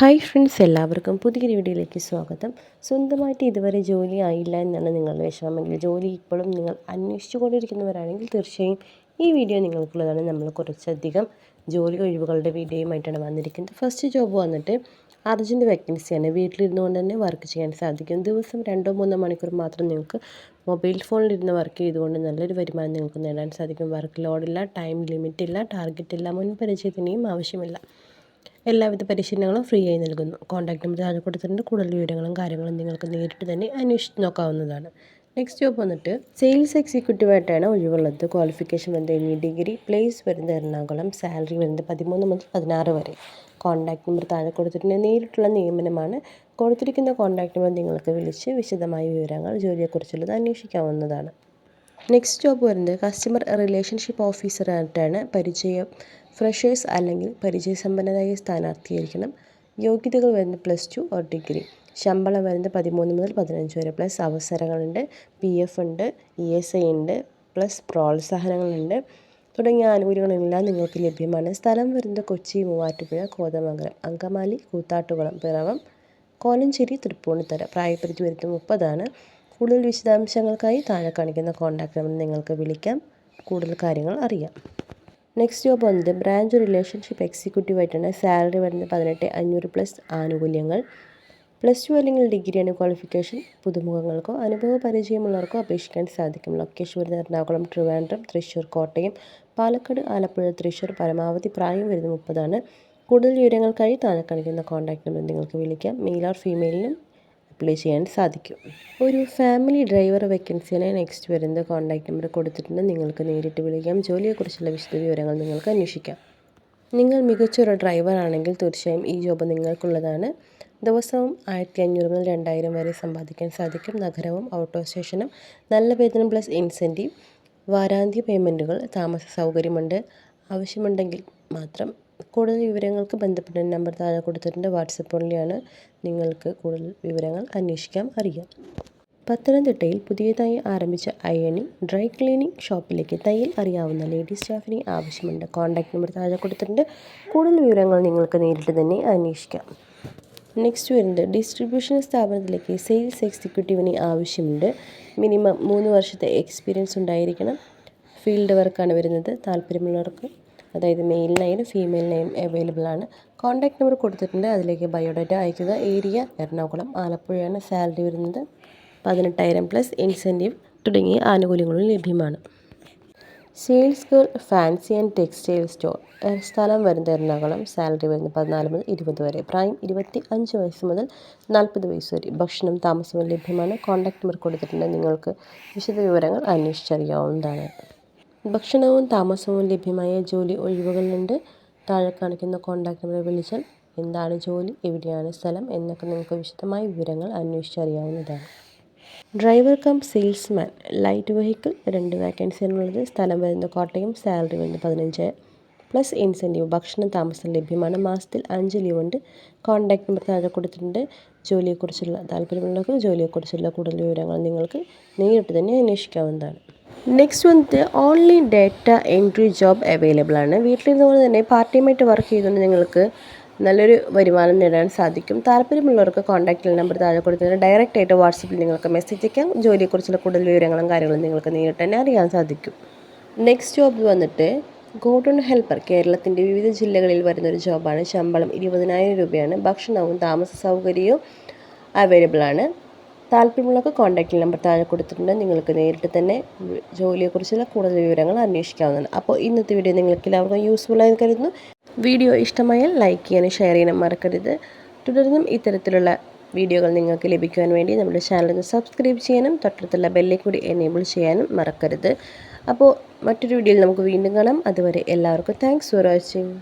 Hi friends എല്ലാവർക്കും പുതിയൊരു വീഡിയോയിലേക്ക് സ്വാഗതം. സ്വന്തമായിട്ട് ഇതുവരെ ജോലി ആയില്ല എന്നാണ് നിങ്ങളുടെ വിഷമമെങ്കിൽ ജോലി ഇപ്പോഴും നിങ്ങൾ അന്വേഷിച്ചു കൊണ്ടിരിക്കുന്നവരാണെങ്കിൽ തീർച്ചയായും ഈ വീഡിയോ നിങ്ങൾക്കുള്ളതാണ്. നമ്മൾ കുറച്ചധികം ജോലി ഒഴിവുകളുടെ വീഡിയോയുമായിട്ടാണ് വന്നിരിക്കുന്നത്. ഫസ്റ്റ് ജോബ് വന്നിട്ട് അർജന്റ് വേക്കൻസിയാണ് വീട്ടിലിരുന്നു കൊണ്ട് തന്നെ വർക്ക് ചെയ്യാൻ സാധിക്കും. ദിവസം രണ്ടോ മൂന്നോ മണിക്കൂർ മാത്രം നിങ്ങൾക്ക് മൊബൈൽ ഫോണിലിരുന്ന് വർക്ക് ചെയ്തുകൊണ്ട് നല്ലൊരു വരുമാനം നിങ്ങൾക്ക് നേടാൻ സാധിക്കും. വർക്ക് ലോഡില്ല ടൈം ലിമിറ്റില്ല ടാർഗറ്റ് ഇല്ല മുൻപരിചയത്തിനെയും ആവശ്യമില്ല. എല്ലാവിധ പരിശീലനങ്ങളും ഫ്രീ ആയി നൽകുന്നു. കോൺടാക്ട് നമ്പർ താഴെ കൊടുത്തിട്ടുണ്ട്. കൂടുതൽ വിവരങ്ങളും കാര്യങ്ങളും നിങ്ങൾക്ക് നേരിട്ട് തന്നെ അന്വേഷിച്ച് നോക്കാവുന്നതാണ്. നെക്സ്റ്റ് ജോബ് വന്നിട്ട് സെയിൽസ് എക്സിക്യൂട്ടീവായിട്ടാണ് ഒഴിവുള്ളത്. ക്വാളിഫിക്കേഷൻ വരുന്നത് എനി ഡിഗ്രി പ്ലേസ് വരുന്നത് എറണാകുളം സാലറി വരുന്നത് പതിമൂന്ന് മുതൽ പതിനാറ് വരെ. കോൺടാക്ട് നമ്പർ താഴെ കൊടുത്തിട്ടുണ്ട്. നേരിട്ടുള്ള നിയമനമാണ്. കൊടുത്തിരിക്കുന്ന കോൺടാക്ട് നമ്പർ നിങ്ങൾക്ക് വിളിച്ച് വിശദമായ വിവരങ്ങൾ ജോലിയെക്കുറിച്ചുള്ളത് അന്വേഷിക്കാവുന്നതാണ്. നെക്സ്റ്റ് ജോബ് വരുന്നത് കസ്റ്റമർ റിലേഷൻഷിപ്പ് ഓഫീസറായിട്ടാണ് പരിചയം ഫ്രഷേഴ്സ് അല്ലെങ്കിൽ പരിചയസമ്പന്നരായ സ്ഥാനാർത്ഥിയായിരിക്കണം. യോഗ്യതകൾ വരുന്നത് പ്ലസ് ടു ഓർ ഡിഗ്രി ശമ്പളം വരുന്നത് പതിമൂന്ന് മുതൽ പതിനഞ്ച് വരെ. പ്ലസ് അവസരങ്ങളുണ്ട്. പി എഫ് ഉണ്ട്. ഇ എസ് ഐ ഉണ്ട്. പ്ലസ് പ്രോത്സാഹനങ്ങളുണ്ട്. തുടങ്ങിയ ആനുകൂല്യങ്ങളെല്ലാം നിങ്ങൾക്ക് ലഭ്യമാണ്. സ്ഥലം വരുന്നത് കൊച്ചി മൂവാറ്റുപുഴ കോതമംഗലം അങ്കമാലി കൂത്താട്ടുകുളം പിറവം കോലഞ്ചേരി തൃപ്പൂണിത്തറ. പ്രായപരിധി വരുന്നത് മുപ്പതാണ്. കൂടുതൽ വിശദാംശങ്ങൾക്കായി താഴെ കാണിക്കുന്ന കോൺടാക്ട് നമ്പർ നിങ്ങൾക്ക് വിളിക്കാം. കൂടുതൽ കാര്യങ്ങൾ അറിയാം. നെക്സ്റ്റ് ജോബ് വന്നത് ബ്രാഞ്ച് റിലേഷൻഷിപ്പ് എക്സിക്യൂട്ടീവ് ആയിട്ടാണ് സാലറി വരുന്നത് പതിനെട്ട് അഞ്ഞൂറ് പ്ലസ് ആനുകൂല്യങ്ങൾ. പ്ലസ് ടു അല്ലെങ്കിൽ ഡിഗ്രിയാണ് ക്വാളിഫിക്കേഷൻ പുതുമുഖങ്ങൾക്കോ അനുഭവ പരിചയമുള്ളവർക്കോ അപേക്ഷിക്കാൻ സാധിക്കും. ലൊക്കേഷൻ വരുന്നത് എറണാകുളം ട്രിവാൻഡ്രം തൃശ്ശൂർ കോട്ടയം പാലക്കാട് ആലപ്പുഴ തൃശ്ശൂർ പരമാവധി പ്രായം വരുന്നത് മുപ്പതാണ്. കൂടുതൽ വിവരങ്ങൾക്കായി താഴെ കാണിക്കുന്ന കോൺടാക്ട് നമ്പർ നിങ്ങൾക്ക് വിളിക്കാം. മെയിൽ ഓർ ഫീമെയിലിനും അപ്ലൈ ചെയ്യാൻ സാധിക്കും. ഒരു ഫാമിലി ഡ്രൈവർ വെക്കൻസിനെ നെക്സ്റ്റ് വരുന്നത് കോൺടാക്ട് നമ്പർ കൊടുത്തിട്ടുണ്ട്. നിങ്ങൾക്ക് നേരിട്ട് വിളിക്കാം. ജോലിയെക്കുറിച്ചുള്ള വിശദ വിവരങ്ങൾ നിങ്ങൾക്ക് അന്വേഷിക്കാം. നിങ്ങൾ മികച്ചൊരു ഡ്രൈവർ ആണെങ്കിൽ തീർച്ചയായും ഈ ജോബ് നിങ്ങൾക്കുള്ളതാണ്. ദിവസവും ആയിരത്തി അഞ്ഞൂറ് മുതൽ രണ്ടായിരം വരെ സമ്പാദിക്കാൻ സാധിക്കും. നഗരവും ഓട്ടോ സ്റ്റേഷനും നല്ല വേതനം പ്ലസ് ഇൻസെന്റീവ് വാരാന്ത്യ പേയ്മെന്റുകൾ താമസ സൗകര്യമുണ്ട്. ആവശ്യമുണ്ടെങ്കിൽ മാത്രം കൂടുതൽ വിവരങ്ങൾക്ക് ബന്ധപ്പെട്ട നമ്പർ താഴെ കൊടുത്തിട്ടുണ്ട്. വാട്സപ്പ് ഓൺലിയാണ് നിങ്ങൾക്ക് കൂടുതൽ വിവരങ്ങൾ അന്വേഷിക്കാം അറിയാം. പത്തനംതിട്ടയിൽ പുതിയതായി ആരംഭിച്ച അയണി ഡ്രൈ ക്ലീനിങ് ഷോപ്പിലേക്ക് തയ്യൽ അറിയാവുന്ന ലേഡീസ് സ്റ്റാഫിനെ ആവശ്യമുണ്ട്. കോൺടാക്ട് നമ്പർ താഴെ കൊടുത്തിട്ടുണ്ട്. കൂടുതൽ വിവരങ്ങൾ നിങ്ങൾക്ക് നേരിട്ട് തന്നെ അന്വേഷിക്കാം. നെക്സ്റ്റ് വരുന്നത്. ഡിസ്ട്രിബ്യൂഷൻ സ്ഥാപനത്തിലേക്ക് സെയിൽസ് എക്സിക്യൂട്ടീവിനെ ആവശ്യമുണ്ട്. മിനിമം മൂന്ന് വർഷത്തെ എക്സ്പീരിയൻസ് ഉണ്ടായിരിക്കണം. ഫീൽഡ് വർക്കാണ് വരുന്നത്. താല്പര്യമുള്ളവർക്ക് അതായത് ഫീമെയിൽ നെയിം അവൈലബിൾ ആണ്. കോൺടാക്ട് നമ്പർ കൊടുത്തിട്ടുണ്ട്. അതിലേക്ക് ബയോഡാറ്റ അയക്കുക ഏരിയ എറണാകുളം ആലപ്പുഴയാണ് സാലറി വരുന്നത്. പതിനെട്ടായിരം പ്ലസ് ഇൻസെന്റീവ് തുടങ്ങിയ ആനുകൂല്യങ്ങളും ലഭ്യമാണ്. Sales girl fancy and textile store സ്ഥലം വരുന്നത് എറണാകുളം. സാലറി വരുന്നത് പതിനാല് മുതൽ ഇരുപത് വരെ. പ്രായം ഇരുപത്തി അഞ്ച് വയസ്സ് മുതൽ നാൽപ്പത് വയസ്സ് വരെ. ഭക്ഷണം താമസവും ലഭ്യമാണ്. കോൺടാക്ട് നമ്പർ കൊടുത്തിട്ടുണ്ട്. നിങ്ങൾക്ക് വിശദവിവരങ്ങൾ അന്വേഷിച്ചറിയാവുന്നതാണ്. ഭക്ഷണവും താമസവും ലഭ്യമായ ജോലി ഒഴിവുകളുണ്ട്. താഴെ കാണിക്കുന്ന കോൺടാക്ട് നമ്പറിൽ വിളിച്ചാൽ എന്താണ് ജോലി എവിടെയാണ് സ്ഥലം എന്നൊക്കെ നിങ്ങൾക്ക് വിശദമായ വിവരങ്ങൾ അന്വേഷിച്ചറിയാവുന്നതാണ്. Driver cum salesman light vehicle രണ്ട് വേക്കൻസിയാണുള്ളത് സ്ഥലം വരുന്നത് കോട്ടയം സാലറി വരുന്നത് പതിനഞ്ച്. പ്ലസ് ഇൻസെന്റീവ് ഭക്ഷണം താമസം ലഭ്യമാണ്. മാസത്തിൽ അഞ്ച് ലീവ് ഉണ്ട്. കോൺടാക്ട് നമ്പർ താഴെ കൊടുത്തിട്ടുണ്ട്. ജോലിയെക്കുറിച്ചുള്ള താല്പര്യമുള്ളവർക്ക് ജോലിയെക്കുറിച്ചുള്ള കൂടുതൽ വിവരങ്ങൾ നിങ്ങൾക്ക് നേരിട്ട് തന്നെ അന്വേഷിക്കാവുന്നതാണ്. നെക്സ്റ്റ് വന്നിട്ട് online data entry job available ആണ്. വീട്ടിലിരുന്നുകൊണ്ട് തന്നെ പാർട്ട് ടൈമായിട്ട് വർക്ക് ചെയ്തുകൊണ്ട് നിങ്ങൾക്ക് നല്ലൊരു വരുമാനം നേടാൻ സാധിക്കും. താല്പര്യമുള്ളവർക്ക് കോൺടാക്റ്റ് നമ്പർ താഴെ കൊടുത്തിട്ട് ഡയറക്റ്റ് ആയിട്ട് വാട്സപ്പിൽ നിങ്ങൾക്ക് മെസ്സേജ് അയക്കാം. ജോലിയെക്കുറിച്ചുള്ള കൂടുതൽ വിവരങ്ങളും കാര്യങ്ങളും നിങ്ങൾക്ക് നേരിട്ട് തന്നെ അറിയാൻ സാധിക്കും. നെക്സ്റ്റ് ജോബ് വന്നിട്ട് ഗോഡൺ ഹെൽപ്പർ കേരളത്തിന്റെ വിവിധ ജില്ലകളിൽ വരുന്നൊരു ജോബാണ് ശമ്പളം ഇരുപതിനായിരം രൂപയാണ്. ഭക്ഷണവും താമസ സൗകര്യവും അവൈലബിൾ ആണ്. താല്പര്യമുള്ളവർക്ക് കോൺടാക്റ്റ് നമ്പർ താഴെ കൊടുത്തിട്ടുണ്ട്. നിങ്ങൾക്ക് നേരിട്ട് തന്നെ ജോലിയെക്കുറിച്ചുള്ള കൂടുതൽ വിവരങ്ങൾ അന്വേഷിക്കാവുന്നതാണ്. അപ്പോൾ ഇന്നത്തെ വീഡിയോ നിങ്ങൾക്ക് എല്ലാവർക്കും യൂസ്ഫുൾ ആയി കരുതുന്നു. വീഡിയോ ഇഷ്ടമായാൽ ലൈക്ക് ചെയ്യാനും ഷെയർ ചെയ്യാനും മറക്കരുത്. തുടർന്നും ഇത്തരത്തിലുള്ള വീഡിയോകൾ നിങ്ങൾക്ക് ലഭിക്കുവാൻ വേണ്ടി നമ്മുടെ ചാനലിന് സബ്സ്ക്രൈബ് ചെയ്യാനും തൊട്ടടുത്തുള്ള ബെല്ലിൽ കൂടി എനേബിൾ ചെയ്യാനും മറക്കരുത്. അപ്പോൾ മറ്റൊരു വീഡിയോയിൽ നമുക്ക് വീണ്ടും കാണാം. അതുവരെ എല്ലാവർക്കും താങ്ക്സ് ഫോർ വാച്ചിങ്